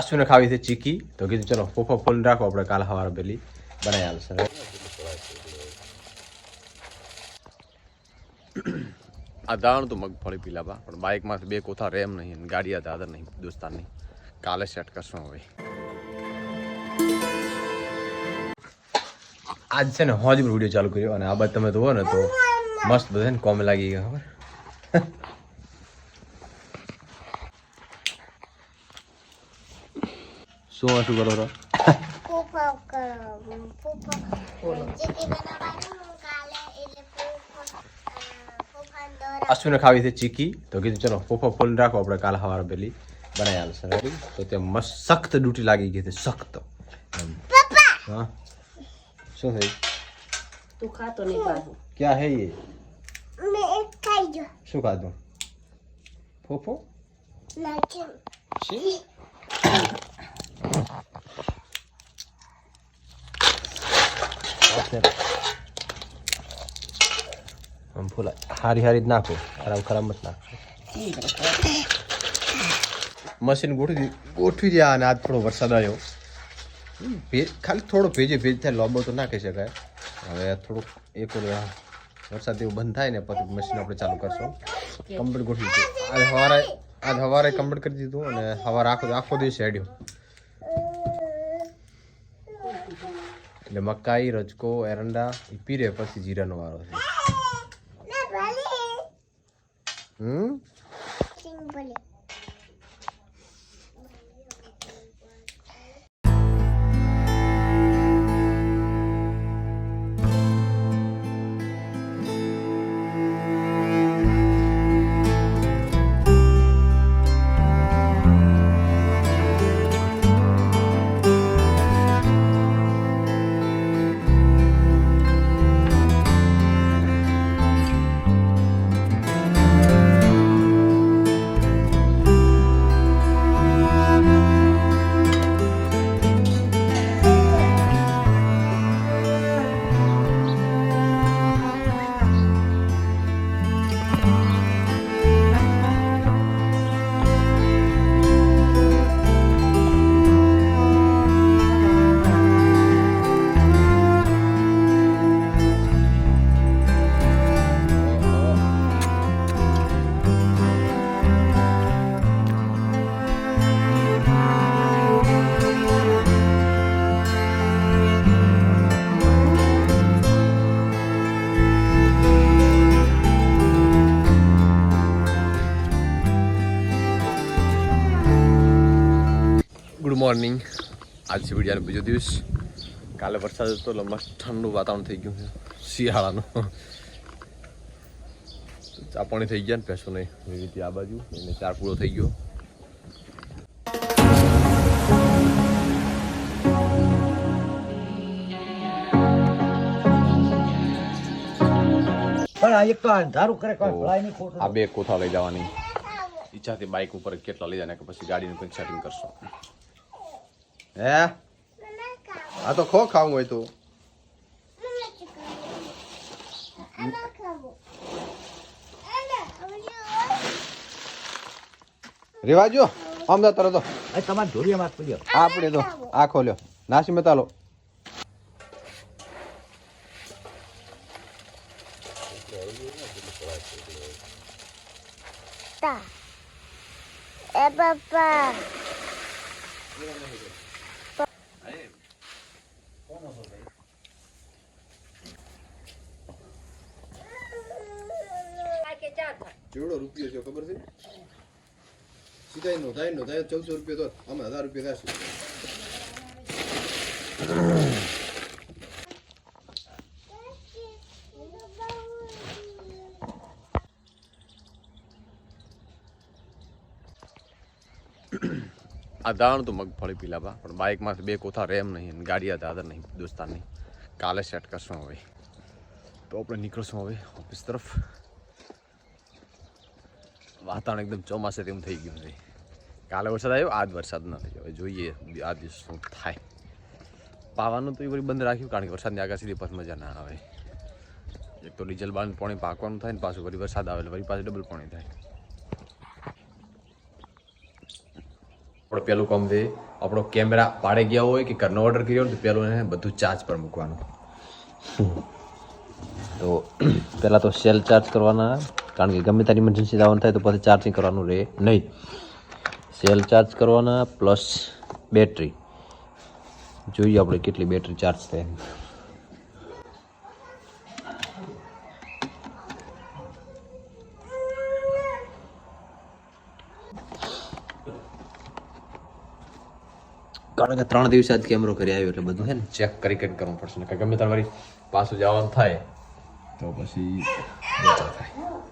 અશ્વિને ખાવી છે ચીકી તો કીધું ચલો ફોફો ફોન રાખો આપણે કાલ સવારે પેલી બનાવી આવશે આ દાણ તો મગફળી પીલાવા પણ બાઇકમાંથી બે કોથા રેમ નહીં ગાડી દાદર નહીં દોસ્તારની. કાલે સેટ કરશું હવે. આજ છે ને હોજ વીડિયો ચાલુ કર્યો અને આ બાદ તમે જુઓ ને તો મસ્ત બધાને કોમે લાગી ગયા ખબર? શું શું કરો છો? અશ્વિને ખાવી છે ચીકી. તો કીધું ચલો ફોફો ફોન રાખો આપણે કાલ સવારે પેલી બનાવી આવશે રેડી તો તે મસ્ત સખ્ત ડ્યુટી લાગી ગઈ હતી સખત. હા? શું થઈ તું ખાતો નહીં પાછું. ક્યાં હે ये મેં એક ખાઈ જો શું ખાધું? ફોફો? છી આમ ફૂલા હારી હારી જ નાખો ખરાબ ખરાબ મત નાખો મશીન ગોઠવી ગોઠવી દે અને આજ થોડો વરસાદ આવ્યો ખાલી થોડો ભેજે ભેજ થાય લોબો તો નાખી શકાય હવે થોડુંક એક વાર વરસાદ એવું બંધ થાય ને પછી મશીન આપણે ચાલુ કરશું કમ્પ્લીટ ગોઠવી દીધું આજ સવારે આજ સવારે કમ્પ્લીટ કરી દીધું અને સવારે આખો આખો દિવસ હેડ્યો એટલે મકાઈ રજકો એરંડા એ પીરે પછી જીરાનો વારો છે. હમ? મોર્નિંગ આજ છે વિડીયાનો બીજો દિવસ. કાલે વરસાદ હતો એટલે મસ્ત ઠંડુ વાતાવરણ થઈ ગયું છે. શિયાળાનું. ચા પાણી થઈ ગયા ને પેસો નહીં એવી રીતે આ બાજુ એને ચાર પૂરો થઈ ગયો. પણ આ એક તો અંધારું કરે કોઈ ભલાઈ નહીં ખોટું. આ બે કોથા લઈ જવાની. ઈચ્છાથી બાઇક ઉપર કેટલા લઈ જાય કે પછી ગાડીનું કંઈક સેટિંગ કરશો. હે? આ તો ખો ખાવું હોય તું. રિવાજો આમ જા તરત તમારે ધોરિયામાં જ પડ્યો આ આપણે તો આ ખોલ્યો નાસી મતાલો તા. એ પપ્પા કેવડો રૂપિયો છે, ખબર છે? સીધા ન થાય ચૌદસો રૂપિયા તો આમાં હજાર રૂપિયા થશે આ દાણ તો મગફળી પીલાવા પણ બાઇકમાંથી બે કોથા રેમ નહીં અને ગાડી આ દાદર નહીં, દોસ્તારની. કાલે સેટ કરશું હવે. તો આપણે નીકળશું હવે ઓફિસ તરફ. વાતાવરણ એકદમ ચોમાસે તેમ થઈ ગયું છે કાલે વરસાદ આવ્યો, આજ વરસાદ ન થયો હવે જોઈએ આ દિવસ શું થાય. પાવાનું તો એ વળી બંધ રાખ્યું, કારણ કે વરસાદની આગાસીથી પછી મજા ના આવે. એક તો ડીઝલ બાંધ પાણી પાકવાનું થાય ને પાછું વળી વરસાદ આવે વળી પાછું ડબલ પાણી થાય. આપણો પહેલું કામ છે, આપણો કેમેરા પાડે ગયા હોય કે ઘરનો ઓર્ડર કર્યો હોય તો પહેલું એને બધું ચાર્જ પર મૂકવાનું. તો પહેલાં તો સેલ ચાર્જ કરવાના, કારણ કે ગમે ત્યારે ઇમરજન્સી દાવાનું થાય તો પછી ચાર્જિંગ કરવાનું રહે નહીં. સેલ ચાર્જ કરવાના પ્લસ બેટરી જોઈએ આપણે કેટલી બેટરી ચાર્જ થાય. કારણ કે ત્રણ દિવસ આજ કેમેરો કરી આવ્યો એટલે બધું છે ને ચેક કરી કરીને કરવું પડશે. ને ગમે તમારી પાછું જવાનું થાય. તો પછી લોચા થાય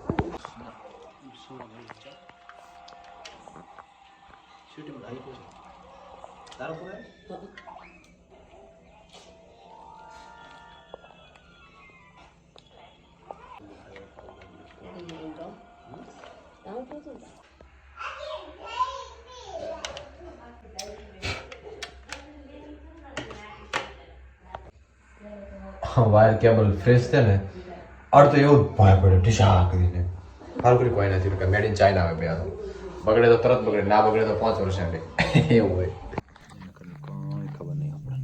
વાયર કેબલ ફ્રેશ છે ને અર્થ એવું ભાઈ પડ્યો, ઢીસા કરીને સારું કરી કોઈ નથી, કે મેડ ઇન ચાઇના આવે બે બગડે તો તરત બગડે, ના બગડે તો પાંચ વર્ષ આવે એવું હોય. ખબર નહીં આપણે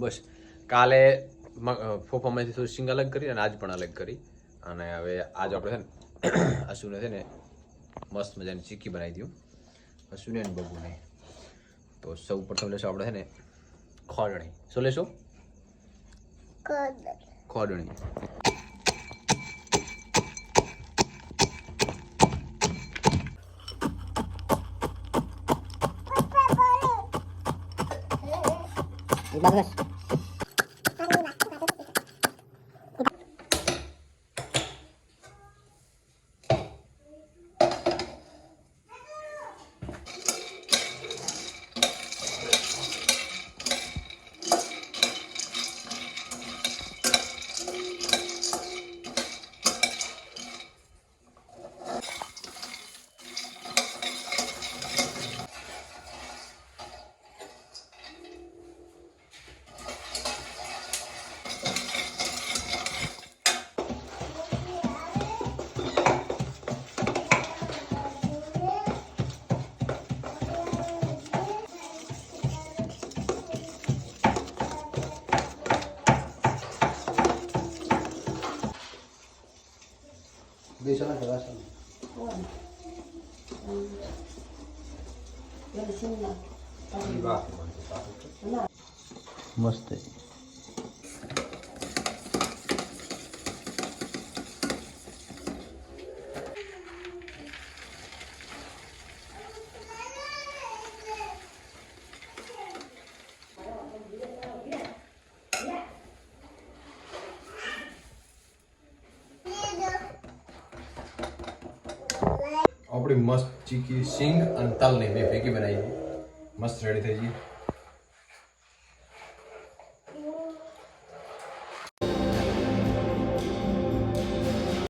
બસ કાલે ફોફામાંથી થોડું સિંગ અલગ કરી અને આજ પણ અલગ કરી. અને હવે આજ આપણે છે ને અશુને છે ને મસ્ત મજાની ચીક્કી બનાવી દઉં અશુને બબુને. તો સૌ પ્રથમ લેશો આપણે છે ને ખોડણી શું લેશો કદ ખોડણી મસ્ત આપણી મસ્ત ચીકી સિંગ અને તલની બે ભેગી બનાવી. મસ્ત રેડી થઈ ગઈ.